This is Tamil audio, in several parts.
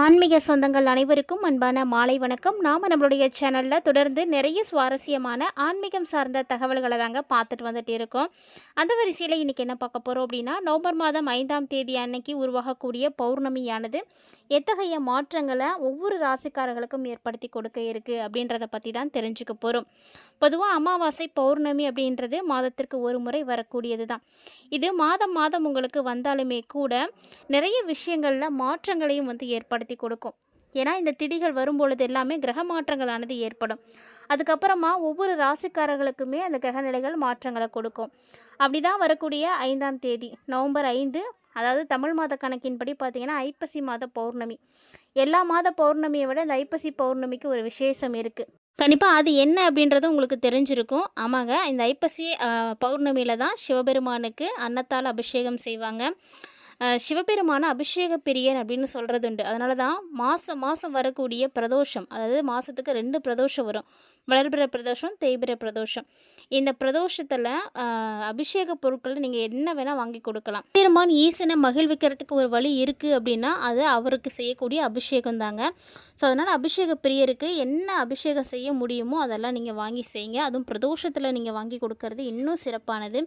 ஆன்மீக சொந்தங்கள் அனைவருக்கும் அன்பான மாலை வணக்கம். நாம் நம்மளுடைய சேனலில் தொடர்ந்து நிறைய சுவாரஸ்யமான ஆன்மீகம் சார்ந்த தகவல்களை தாங்க பார்த்துட்டு வந்துட்டு இருக்கோம். அந்த வரிசையில் இன்றைக்கி என்ன பார்க்க போகிறோம் அப்படின்னா நவம்பர் மாதம் ஐந்தாம் தேதி அன்னைக்கு உருவாகக்கூடிய பௌர்ணமியானது எத்தகைய மாற்றங்களை ஒவ்வொரு ராசிக்காரர்களுக்கும் ஏற்படுத்தி கொடுக்க இருக்குது அப்படின்றத பற்றி தான் தெரிஞ்சுக்க போகிறோம் பொதுவாக அமாவாசை பௌர்ணமி அப்படின்றது மாதத்திற்கு ஒரு முறை வரக்கூடியது தான். இது மாதம் மாதம் உங்களுக்கு வந்தாலுமே கூட நிறைய விஷயங்களில் மாற்றங்களையும் வந்து ஏற்படுத்தி கொடுக்கும். ஏன்னா இந்த திதிகள் வரும்பொழுது எல்லாமே கிரக மாற்றங்களானது ஏற்படும். அதுக்கப்புறமா ஒவ்வொரு ராசிக்காரர்களுக்குமே அந்த கிரக நிலைகள் மாற்றங்களை கொடுக்கும். அப்படி தான் வரக்கூடிய ஐந்தாம் தேதி நவம்பர் ஐந்து அதாவது தமிழ் மாத கணக்கின்படி பார்த்திங்கன்னா ஐப்பசி மாத பௌர்ணமி. எல்லா மாத பௌர்ணமியை விட இந்த ஐப்பசி பௌர்ணமிக்கு ஒரு விசேஷம் இருக்குது கண்டிப்பாக அது என்ன அப்படின்றது உங்களுக்கு தெரிஞ்சிருக்கும். ஆமாங்க இந்த ஐப்பசி பௌர்ணமியில் தான் சிவபெருமானுக்கு அன்னத்தால் அபிஷேகம் செய்வாங்க. சிவபெருமான அபிஷேக பிரியன் அப்படின்னு சொல்கிறது உண்டு. அதனால தான் மாதம் மாதம் வரக்கூடிய பிரதோஷம் அதாவது மாதத்துக்கு ரெண்டு பிரதோஷம் வரும். வளர்பிற பிரதோஷம் தேய்பிற பிரதோஷம். இந்த பிரதோஷத்தில் அபிஷேக பொருட்களை நீங்கள் என்ன வேணால் வாங்கி கொடுக்கலாம். பெருமான் ஈசனை மகிழ்விக்கிறதுக்கு ஒரு வழி இருக்குது அப்படின்னா அது அவருக்கு செய்யக்கூடிய அபிஷேகம் தாங்க. ஸோ அதனால் அபிஷேக பிரியருக்கு என்ன அபிஷேகம் செய்ய முடியுமோ அதெல்லாம் நீங்கள் வாங்கி செய்யுங்க. அதுவும் பிரதோஷத்தில் நீங்கள் வாங்கி கொடுக்கறது இன்னும் சிறப்பானது.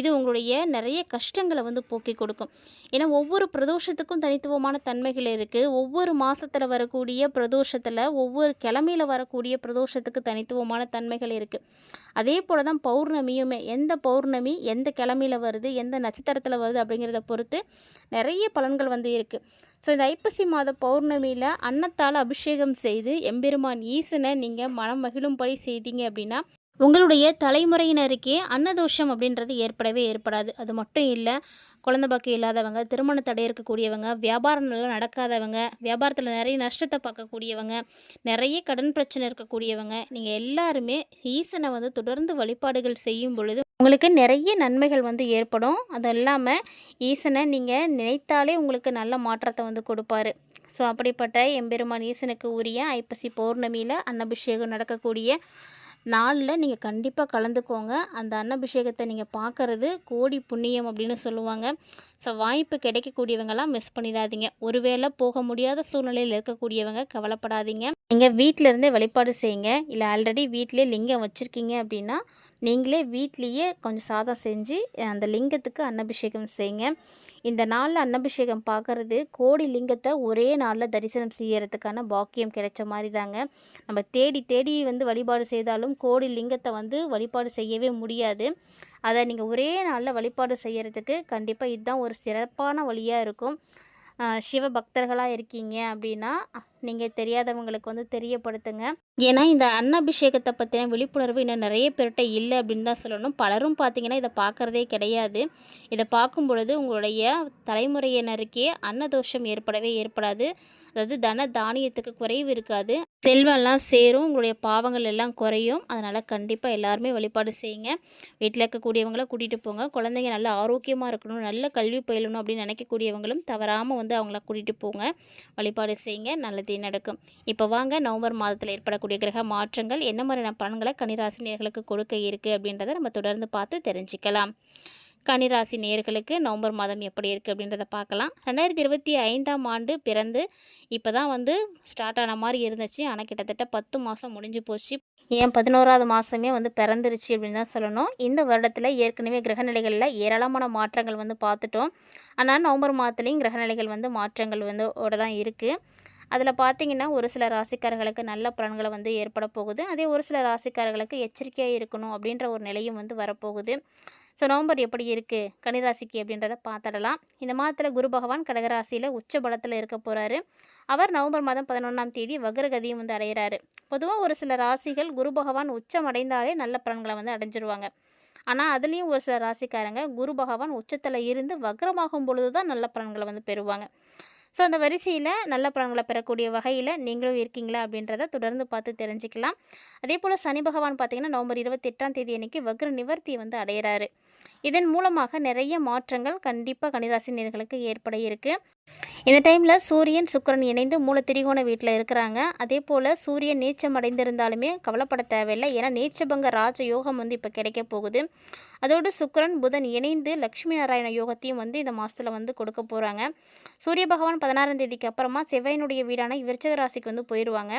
இது உங்களுடைய நிறைய கஷ்டங்களை வந்து போக்கி கொடுக்கும். ஏன்னா ஒவ்வொரு பிரதோஷத்துக்கும் தனித்துவமான தன்மைகள் இருக்குது ஒவ்வொரு மாதத்தில் வரக்கூடிய பிரதோஷத்தில் ஒவ்வொரு கிழமையில் வரக்கூடிய பிரதோஷத்துக்கு தனித்துவமான தன்மைகள் இருக்குது அதே போல் தான் பௌர்ணமியுமே எந்த பௌர்ணமி எந்த கிழமையில் வருது எந்த நட்சத்திரத்தில் வருது அப்படிங்கிறத பொறுத்து நிறைய பலன்கள் வந்து இருக்குது ஸோ இந்த ஐப்பசி மாத பௌர்ணமியில் அன்னத்தால் அபிஷேகம் செய்து எம்பெருமான் ஈசனை நீங்கள் மனம் மகிழும்படி செய்தீங்க அப்படின்னா உங்களுடைய தலைமுறையினருக்கே அன்னதோஷம் அப்படின்றது ஏற்படவே ஏற்படாது. அது மட்டும் இல்லை குழந்த பக்கம் இல்லாதவங்க திருமண தடை இருக்கக்கூடியவங்க வியாபாரம் நல்லா நடக்காதவங்க வியாபாரத்தில் நிறைய நஷ்டத்தை பார்க்கக்கூடியவங்க நிறைய கடன் பிரச்சனை இருக்கக்கூடியவங்க நீங்கள் எல்லாருமே ஈசனை வந்து தொடர்ந்து வழிபாடுகள் செய்யும் பொழுது உங்களுக்கு நிறைய நன்மைகள் வந்து ஏற்படும். அது இல்லாமல் ஈசனை நீங்கள் நினைத்தாலே உங்களுக்கு நல்ல மாற்றத்தை வந்து கொடுப்பாரு. ஸோ அப்படிப்பட்ட எம்பெருமான் ஈசனுக்கு உரிய ஐப்பசி பௌர்ணமியில் அன்னபிஷேகம் நடக்கக்கூடிய நாளில் நீங்கள் கண்டிப்பாக கலந்துக்கோங்க. அந்த அன்னபிஷேகத்தை நீங்கள் பார்க்கறது கோடி புண்ணியம் அப்படின்னு சொல்லுவாங்க. ஸோ வாய்ப்பு கிடைக்கக்கூடியவங்கலாம் மிஸ் பண்ணிடாதீங்க. ஒருவேளை போக முடியாத சூழ்நிலையில் இருக்கக்கூடியவங்க கவலைப்படாதீங்க. நீங்கள் வீட்டிலேருந்தே வழிபாடு செய்யுங்க. இல்லை ஆல்ரெடி வீட்டிலே லிங்கம் வச்சுருக்கீங்க அப்படின்னா நீங்களே வீட்லேயே கொஞ்சம் சாதம் செஞ்சு அந்த லிங்கத்துக்கு அன்னபிஷேகம் செய்யுங்க. இந்த நாளில் அன்னபிஷேகம் பார்க்கறது கோடி லிங்கத்தை ஒரே நாளில் தரிசனம் செய்யறதுக்கான பாக்கியம் கிடைச்ச மாதிரி தாங்க நம்ம தேடி தேடி வந்து வழிபாடு செய்தாலும் கோடி லிங்கத்தை வந்து வழிபாடு செய்யவே முடியாது. அதை நீங்கள் ஒரே நாளில் வழிபாடு செய்கிறதுக்கு கண்டிப்பாக இதுதான் ஒரு சிறப்பான வழியாக இருக்கும். சிவ பக்தர்களாக இருக்கீங்க அப்படின்னா நீங்கள் தெரியாதவங்களுக்கு வந்து தெரியப்படுத்துங்க. ஏன்னா இந்த அன்னபிஷேகத்தை பற்றின விழிப்புணர்வு இன்னும் நிறைய பேர்கிட்ட இல்லை அப்படின்னு தான் சொல்லணும். பலரும் பார்த்தீங்கன்னா இதை பார்க்குறதே கிடையாது. இதை பார்க்கும் பொழுது உங்களுடைய தலைமுறையினருக்கே அன்னதோஷம் ஏற்படவே ஏற்படாது. அதாவது தன தானியத்துக்கு குறைவு இருக்காது. செல்வம்லாம் சேரும் உங்களுடைய பாவங்கள் எல்லாம் குறையும். அதனால் கண்டிப்பாக எல்லாருமே வழிபாடு செய்யுங்க. வீட்டில் இருக்கக்கூடியவங்கள கூட்டிகிட்டு போங்க. குழந்தைங்க நல்ல ஆரோக்கியமாக இருக்கணும் நல்ல கல்வி பயிலணும் அப்படின்னு நினைக்கக்கூடியவங்களும் தவறாமல் வந்து அவங்கள கூட்டிகிட்டு போங்க. வழிபாடு செய்யுங்க நல்லதே நடக்கும். இப்போ வாங்க நவம்பர் மாதத்தில் ஏற்படக்கூடிய கிரக மாற்றங்கள் என்ன மாதிரியான பலன்களை கன்னிராசி கொடுக்க இருக்குது அப்படின்றத நம்ம தொடர்ந்து பார்த்து தெரிஞ்சுக்கலாம். கன்னிராசி நேர்களுக்கு நவம்பர் மாதம் எப்படி இருக்குது அப்படின்றத பார்க்கலாம். ரெண்டாயிரத்தி இருபத்தி ஐந்தாம் ஆண்டு பிறந்து இப்போ தான் வந்து ஸ்டார்ட் ஆன மாதிரி இருந்துச்சு. ஆனால் கிட்டத்தட்ட பத்து மாதம் முடிஞ்சு போச்சு. ஏன் பதினோராவது மாதமே வந்து பிறந்துருச்சு அப்படின்னு தான் சொல்லணும். இந்த வருடத்தில் ஏற்கனவே கிரகநிலைகளில் ஏராளமான மாற்றங்கள் வந்து பார்த்துட்டோம். ஆனால் நவம்பர் மாதத்துலேயும் கிரகநிலைகள் வந்து மாற்றங்கள் வந்து ஓட தான் இருக்குது அதில் பார்த்தீங்கன்னா ஒரு சில ராசிக்காரர்களுக்கு நல்ல பலன்களை வந்து ஏற்பட போகுது. அதே ஒரு சில ராசிக்காரர்களுக்கு எச்சரிக்கையாக இருக்கணும் அப்படின்ற ஒரு நிலையும் வந்து வரப்போகுது. ஸோ நவம்பர் எப்படி இருக்குது கன்னிராசிக்கு அப்படின்றத பார்த்துடலாம். இந்த மாதத்தில் குரு பகவான் கடகராசியில் உச்ச பலத்தில் இருக்க போகிறாரு அவர் நவம்பர் மாதம் பதினொன்றாம் தேதி வக்ரகதியும் வந்து அடைகிறாரு பொதுவாக ஒரு சில ராசிகள் குரு பகவான் உச்சம் அடைந்தாலே நல்ல பலன்களை வந்து அடைஞ்சிருவாங்க. ஆனால் அதுலேயும் ஒரு சில ராசிக்காரங்க குரு பகவான் உச்சத்தில் இருந்து வக்ரமாகும் பொழுது தான் நல்ல பலன்களை வந்து பெறுவாங்க. ஸோ அந்த வரிசையில் நல்ல பலன்களை பெறக்கூடிய வகையில் நீங்களும் இருக்கீங்களா அப்படின்றத தொடர்ந்து பார்த்து தெரிஞ்சுக்கலாம். அதே போல் சனி பகவான் பார்த்தீங்கன்னா நவம்பர் இருபத்தி எட்டாம் தேதி அன்னைக்கு வக்ர நிவர்த்தி வந்து அடையிறாரு. இதன் மூலமாக நிறைய மாற்றங்கள் கண்டிப்பாக கனிராசினியர்களுக்கு ஏற்பட இருக்கு. இந்த டைமில் சூரியன் சுக்கிரன் இணைந்து மூல திரிகோண வீட்டில் இருக்கிறாங்க. அதே போல் சூரியன் நீச்சம் அடைந்திருந்தாலுமே கவலைப்பட தேவையில்லை. ஏன்னா நீச்சபங்க ராஜ யோகம் வந்து இப்போ கிடைக்க போகுது. அதோடு சுக்கரன் புதன் இணைந்து லக்ஷ்மி நாராயண யோகத்தையும் வந்து இந்த மாதத்தில் வந்து கொடுக்க போகிறாங்க சூரிய பகவான் பதினாறாம் தேதிக்கு அப்புறமா செவ்வாயினுடைய வீடான விருச்சக ராசிக்கு வந்து போயிடுவாங்க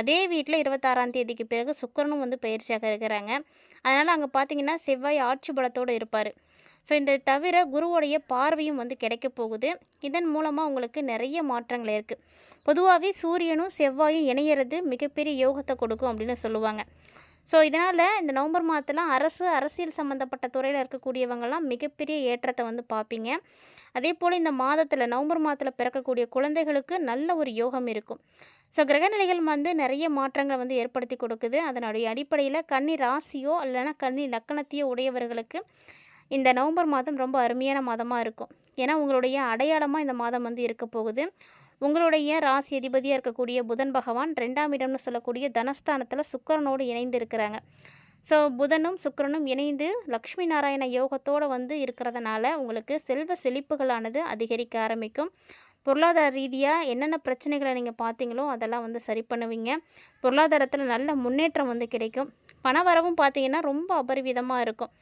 அதே வீட்டில் இருபத்தாறாம் தேதிக்கு பிறகு சுக்கரனும் வந்து பயிற்சியாக இருக்கிறாங்க. அதனால் அங்கே பார்த்தீங்கன்னா செவ்வாய் ஆட்சி பலத்தோடு இருப்பார். ஸோ இந்த தவிர குருவோடைய பார்வையும் வந்து கிடைக்க போகுது. இதன் மூலமாக உங்களுக்கு நிறைய மாற்றங்கள் இருக்குது பொதுவாகவே சூரியனும் செவ்வாயும் இணையிறது மிகப்பெரிய யோகத்தை கொடுக்கும் அப்படின்னு சொல்லுவாங்க. ஸோ இதனால் இந்த நவம்பர் மாதத்தில் அரசு அரசியல் சம்மந்தப்பட்ட துறையில் இருக்கக்கூடியவங்கெல்லாம் மிகப்பெரிய ஏற்றத்தை வந்து பார்ப்பீங்க. அதே போல் இந்த மாதத்தில் நவம்பர் மாதத்தில் பிறக்கக்கூடிய குழந்தைகளுக்கு நல்ல ஒரு யோகம் இருக்கும். ஸோ கிரகநிலைகள் வந்து நிறைய மாற்றங்களை வந்து ஏற்படுத்தி கொடுக்குது. அதனுடைய அடிப்படையில் கன்னி ராசியோ இல்லைன்னா கன்னி லக்கணத்தையோ உடையவர்களுக்கு இந்த நவம்பர் மாதம் ரொம்ப அருமையான மாதமாக இருக்கும். ஏன்னா உங்களுடைய அடையாளமாக இந்த மாதம் வந்து இருக்க போகுது. உங்களுடைய ராசி அதிபதியாக இருக்கக்கூடிய புதன் பகவான் ரெண்டாம் இடம்னு சொல்லக்கூடிய தனஸ்தானத்தில் சுக்கரனோடு இணைந்து இருக்கிறாங்க ஸோ புதனும் சுக்கரனும் இணைந்து லக்ஷ்மி நாராயண யோகத்தோடு வந்து இருக்கிறதுனால உங்களுக்கு செல்வ செழிப்புகளானது அதிகரிக்க ஆரம்பிக்கும். பொருளாதார ரீதியாக என்னென்ன பிரச்சனைகளை நீங்கள் பார்த்தீங்களோ அதெல்லாம் வந்து சரி பண்ணுவீங்க. பொருளாதாரத்தில் நல்ல முன்னேற்றம் வந்து கிடைக்கும். பணவரவும் பார்த்தீங்கன்னா ரொம்ப அபரிவிதமாக இருக்கும்.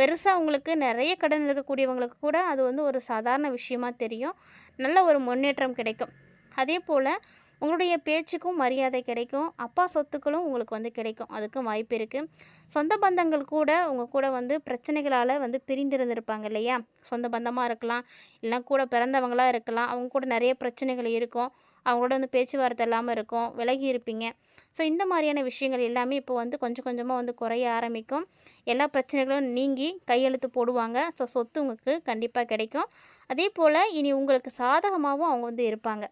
பெருசாக அவங்களுக்கு நிறைய கடன் இருக்கக்கூடியவங்களுக்கு கூட அது வந்து ஒரு சாதாரண விஷயமா தெரியும். நல்ல ஒரு முன்னேற்றம் கிடைக்கும். அதே போல் உங்களுடைய பேச்சுக்கும் மரியாதை கிடைக்கும். அப்பா சொத்துக்களும் உங்களுக்கு வந்து கிடைக்கும். அதுக்கும் வாய்ப்பு இருக்குது சொந்த பந்தங்கள் கூட உங்கள் கூட வந்து பிரச்சனைகளால் வந்து பிரிந்திருந்திருப்பாங்க இல்லையா? சொந்த பந்தமாக இருக்கலாம். இல்லைனா கூட பிறந்தவங்களாக இருக்கலாம். அவங்க கூட நிறைய பிரச்சனைகள் இருக்கும். அவங்களோட வந்து பேச்சுவார்த்தை இல்லாமல் இருக்கும். விலகி இருப்பீங்க. ஸோ இந்த மாதிரியான விஷயங்கள் எல்லாமே இப்போ வந்து கொஞ்சம் கொஞ்சமாக வந்து குறைய ஆரம்பிக்கும். எல்லா பிரச்சனைகளும் நீங்கி கையெழுத்து போடுவாங்க. ஸோ சொத்து உங்களுக்கு கண்டிப்பாக கிடைக்கும். அதே போல் இனி உங்களுக்கு சாதகமாகவும் அவங்க வந்து இருப்பாங்க.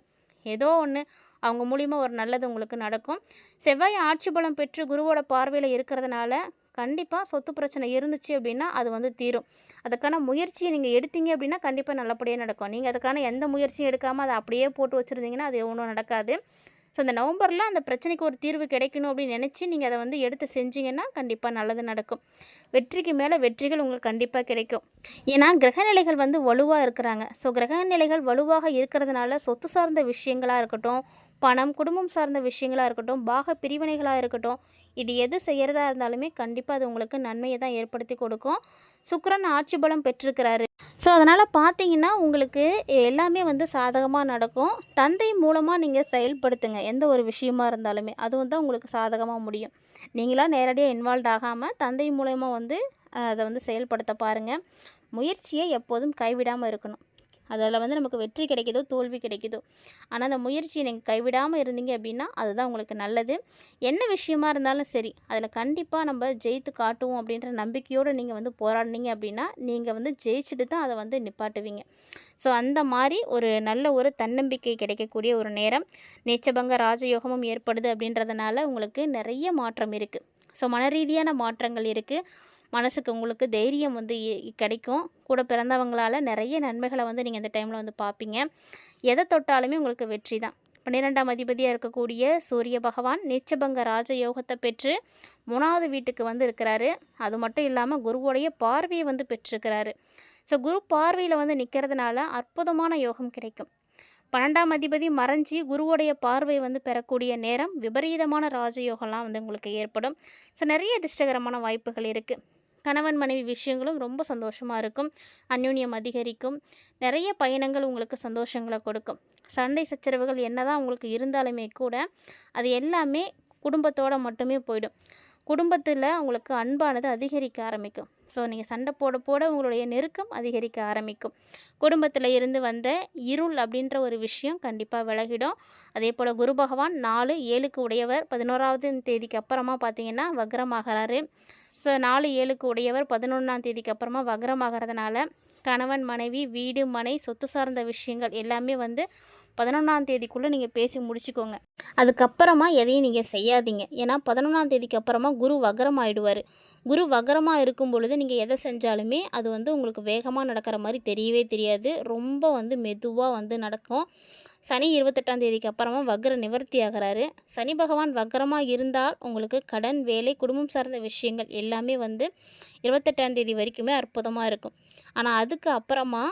ஏதோ ஒன்று அவங்க மூலிமா ஒரு நல்லது உங்களுக்கு நடக்கும். செவ்வாய் ஆட்சி பலம் பெற்று குருவோட பார்வையில் இருக்கிறதுனால கண்டிப்பாக சொத்து பிரச்சனை இருந்துச்சு அப்படின்னா அது வந்து தீரும். அதுக்கான முயற்சியை நீங்கள் எடுத்தீங்க அப்படின்னா கண்டிப்பாக நல்லபடியாக நடக்கும். நீங்கள் அதுக்கான எந்த முயற்சியும் எடுக்காமல் அதை அப்படியே போட்டு வச்சுருந்தீங்கன்னா அது ஒன்றும் நடக்காது. ஸோ இந்த நவம்பரில் அந்த பிரச்சனைக்கு ஒரு தீர்வு கிடைக்கணும் அப்படின்னு நினச்சி நீங்கள் அதை வந்து எடுத்து செஞ்சீங்கன்னா கண்டிப்பாக நல்லது நடக்கும். வெற்றிக்கு மேலே வெற்றிகள் உங்களுக்கு கண்டிப்பாக கிடைக்கும். ஏன்னா கிரகநிலைகள் வந்து வலுவாக இருக்கிறாங்க. ஸோ கிரகநிலைகள் வலுவாக இருக்கிறதுனால சொத்து சார்ந்த விஷயங்களாக இருக்கட்டும் பணம் குடும்பம் சார்ந்த விஷயங்களாக இருக்கட்டும் பாக பிரிவினைகளாக இருக்கட்டும் இது எது செய்கிறதா இருந்தாலுமே கண்டிப்பாக அது உங்களுக்கு நன்மையை தான் ஏற்படுத்தி கொடுக்கும். சுக்கரன் ஆட்சி பலம் பெற்றிருக்கிறாரு. ஸோ அதனால் பார்த்தீங்கன்னா உங்களுக்கு எல்லாமே வந்து சாதகமாக நடக்கும். தந்தை மூலமாக நீங்கள் செயல்படுத்துங்க. எந்த ஒரு விஷயமா இருந்தாலுமே அது வந்து உங்களுக்கு சாதகமாக முடியும். நீங்களாக நேரடியாக இன்வால்வ் ஆகாமல் தந்தை மூலயமா வந்து அதை வந்து செயல்படுத்த பாருங்கள் முயற்சியை எப்போதும் கைவிடாமல் இருக்கணும். அதில் வந்து நமக்கு வெற்றி கிடைக்குதோ தோல்வி கிடைக்குதோ. ஆனால் அந்த முயற்சியை நீங்கள் கைவிடாமல் இருந்தீங்க அப்படின்னா அதுதான் உங்களுக்கு நல்லது. என்ன விஷயமா இருந்தாலும் சரி அதில் கண்டிப்பாக நம்ம ஜெயித்து காட்டுவோம் அப்படின்ற நம்பிக்கையோடு நீங்கள் வந்து போராடினீங்க அப்படின்னா நீங்கள் வந்து ஜெயிச்சுட்டு தான் அதை வந்து நிப்பாட்டுவீங்க. ஸோ அந்த மாதிரி ஒரு நல்ல ஒரு தன்னம்பிக்கை கிடைக்கக்கூடிய ஒரு நேரம் நேச்சபங்க ராஜயோகமும் ஏற்படுது அப்படின்றதுனால உங்களுக்கு நிறைய மாற்றம் இருக்குது ஸோ மன ரீதியான மாற்றங்கள் இருக்குது மனசுக்கு உங்களுக்கு தைரியம் வந்து கிடைக்கும். கூட பிறந்தவங்களால் நிறைய நன்மைகளை வந்து நீங்கள் இந்த டைமில் வந்து பார்ப்பீங்க. எதை தொட்டாலுமே உங்களுக்கு வெற்றி தான். பன்னிரெண்டாம் அதிபதியாக இருக்கக்கூடிய சூரிய பகவான் நீச்சபங்க ராஜயோகத்தை பெற்று மூணாவது வீட்டுக்கு வந்து இருக்கிறாரு. அது மட்டும் இல்லாமல் குருவோடைய பார்வையை வந்து பெற்றிருக்கிறாரு. ஸோ குரு பார்வையில் வந்து நிற்கிறதுனால அற்புதமான யோகம் கிடைக்கும். பன்னெண்டாம் அதிபதி மறைஞ்சி குருவோடைய பார்வை வந்து பெறக்கூடிய நேரம் விபரீதமான ராஜயோகம்லாம் வந்து உங்களுக்கு ஏற்படும். ஸோ நிறைய அதிர்ஷ்டகரமான வாய்ப்புகள் இருக்குது கணவன் மனைவி விஷயங்களும் ரொம்ப சந்தோஷமாக இருக்கும். அந்யூன்யம் அதிகரிக்கும். நிறைய பயணங்கள் உங்களுக்கு சந்தோஷங்களை கொடுக்கும். சண்டை சச்சரவுகள் என்னதான் உங்களுக்கு இருந்தாலுமே கூட அது எல்லாமே குடும்பத்தோடு மட்டுமே போயிடும். குடும்பத்தில் உங்களுக்கு அன்பானது அதிகரிக்க ஆரம்பிக்கும். ஸோ நீங்கள் சண்டை போட போட உங்களுடைய நெருக்கம் அதிகரிக்க ஆரம்பிக்கும். குடும்பத்தில் இருந்து வந்த இருள் அப்படின்ற ஒரு விஷயம் கண்டிப்பாக விலகிடும். அதே போல் குரு பகவான் நாலு ஏழுக்கு உடையவர். பதினோராவது தேதிக்கு அப்புறமா பார்த்தீங்கன்னா வக்ரமாகிறாரு. ஸோ நாலு ஏழுக்கு உடையவர் பதினொன்றாம் தேதிக்கு அப்புறமா வக்ரமாகிறதுனால கணவன் மனைவி வீடு மனை சொத்து சார்ந்த விஷயங்கள் எல்லாமே வந்து பதினொன்றாம் தேதிக்குள்ளே நீங்கள் பேசி முடிச்சுக்கோங்க. அதுக்கப்புறமா எதையும் நீங்கள் செய்யாதீங்க. ஏன்னா பதினொன்றாம் தேதிக்கு அப்புறமா குரு வகரம் ஆயிடுவார் குரு வகரமாக இருக்கும் பொழுது நீங்கள் எதை செஞ்சாலுமே அது வந்து உங்களுக்கு வேகமாக நடக்கிற மாதிரி தெரியவே தெரியாது. ரொம்ப வந்து மெதுவாக வந்து நடக்கும். சனி இருபத்தெட்டாம் தேதிக்கு அப்புறமா வக்ர நிவர்த்தி ஆகிறாரு. சனி பகவான் வக்ரமாக இருந்தால் உங்களுக்கு கடன் வேலை குடும்பம் சார்ந்த விஷயங்கள் எல்லாமே வந்து இருபத்தெட்டாம் தேதி வரைக்குமே அற்புதமாக இருக்கும். ஆனால் அதுக்கு அப்புறமா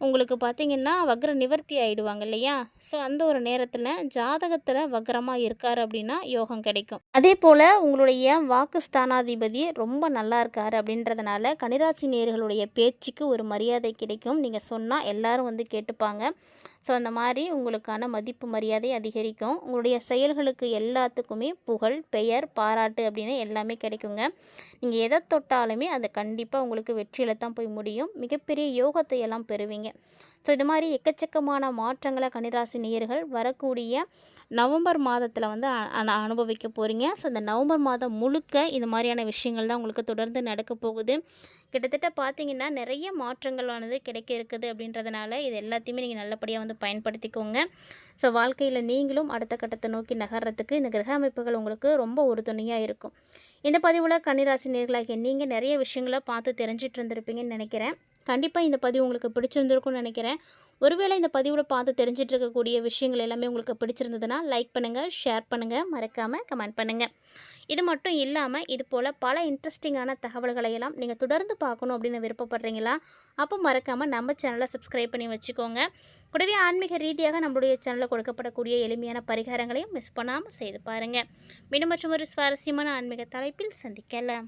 உங்களுக்கு பார்த்திங்கன்னா வக்ர நிவர்த்தி ஆகிடுவாங்க இல்லையா? ஸோ அந்த ஒரு நேரத்தில் ஜாதகத்தில் வக்ரமாக இருக்கார் அப்படின்னா யோகம் கிடைக்கும். அதே போல் உங்களுடைய வாக்கு ஸ்தானாதிபதி ரொம்ப நல்லா இருக்கார் அப்படின்றதுனால கனிராசி நேர்களுடைய பேச்சுக்கு ஒரு மரியாதை கிடைக்கும். நீங்கள் சொன்னால் எல்லோரும் வந்து கேட்டுப்பாங்க. ஸோ அந்த மாதிரி உங்களுக்கான மதிப்பு மரியாதை அதிகரிக்கும். உங்களுடைய செயல்களுக்கு எல்லாத்துக்குமே புகழ் பெயர் பாராட்டு அப்படின்னு எல்லாமே கிடைக்குங்க. நீங்கள் எதை தொட்டாலுமே அது கண்டிப்பாக உங்களுக்கு வெற்றியில் தான் போய் முடியும். மிகப்பெரிய யோகத்தை எல்லாம் பெறுவீங்க. ஸோ இது மாதிரி எக்கச்சக்கமான மாற்றங்களை கன்னிராசி நேயர்கள் வரக்கூடிய நவம்பர் மாதத்தில் வந்து அ- அனுபவிக்க போகிறீங்க ஸோ இந்த நவம்பர் மாதம் முழுக்க இந்த மாதிரியான விஷயங்கள் தான் உங்களுக்கு தொடர்ந்து நடக்க போகுது. கிட்டத்தட்ட பார்த்தீங்கன்னா நிறைய மாற்றங்களானது கிடைக்க இருக்குது அப்படின்றதுனால இது எல்லாத்தையுமே நீங்கள் நல்லபடியாக வந்து பயன்படுத்திக்கோங்க. ஸோ வாழ்க்கையில் நீங்களும் அடுத்த கட்டத்தை நோக்கி நகர்றதுக்கு இந்த கிரக அமைப்புகள் உங்களுக்கு ரொம்ப உறுதுணையாக இருக்கும். இந்த பதிவில் கன்னிராசி நேர்களாகிய நீங்கள் நிறைய விஷயங்களை பார்த்து தெரிஞ்சிட்டு இருந்திருப்பீங்கன்னு நினைக்கிறேன். கண்டிப்பாக இந்த பதிவு உங்களுக்கு பிடிச்சிருந்திருக்கும்னு நினைக்கிறேன். ஒருவேளை இந்த பதிவில் பார்த்து தெரிஞ்சிட்டு இருக்கக்கூடிய விஷயங்கள் எல்லாமே உங்களுக்கு பிடிச்சிருந்ததுன்னா லைக் பண்ணுங்கள் ஷேர் பண்ணுங்கள் மறக்காமல் கமெண்ட் பண்ணுங்கள் இது மட்டும் இல்லாமல் இது போல் பல இன்ட்ரெஸ்டிங்கான தகவல்களை எல்லாம் நீங்கள் தொடர்ந்து பார்க்கணும் அப்படின்னு விருப்பப்படுறீங்களா? அப்போ மறக்காமல் நம்ம சேனலை சப்ஸ்கிரைப் பண்ணி வச்சுக்கோங்க. கூடவே ஆன்மீக ரீதியாக நம்மளுடைய சேனலில் கொடுக்கப்படக்கூடிய எளிமையான பரிகாரங்களையும் மிஸ் பண்ணாமல் செய்து பாருங்கள் மீண்டும் மற்றும் ஒரு சுவாரஸ்யமான ஆன்மீக தலைப்பில் சந்திக்கலாம்.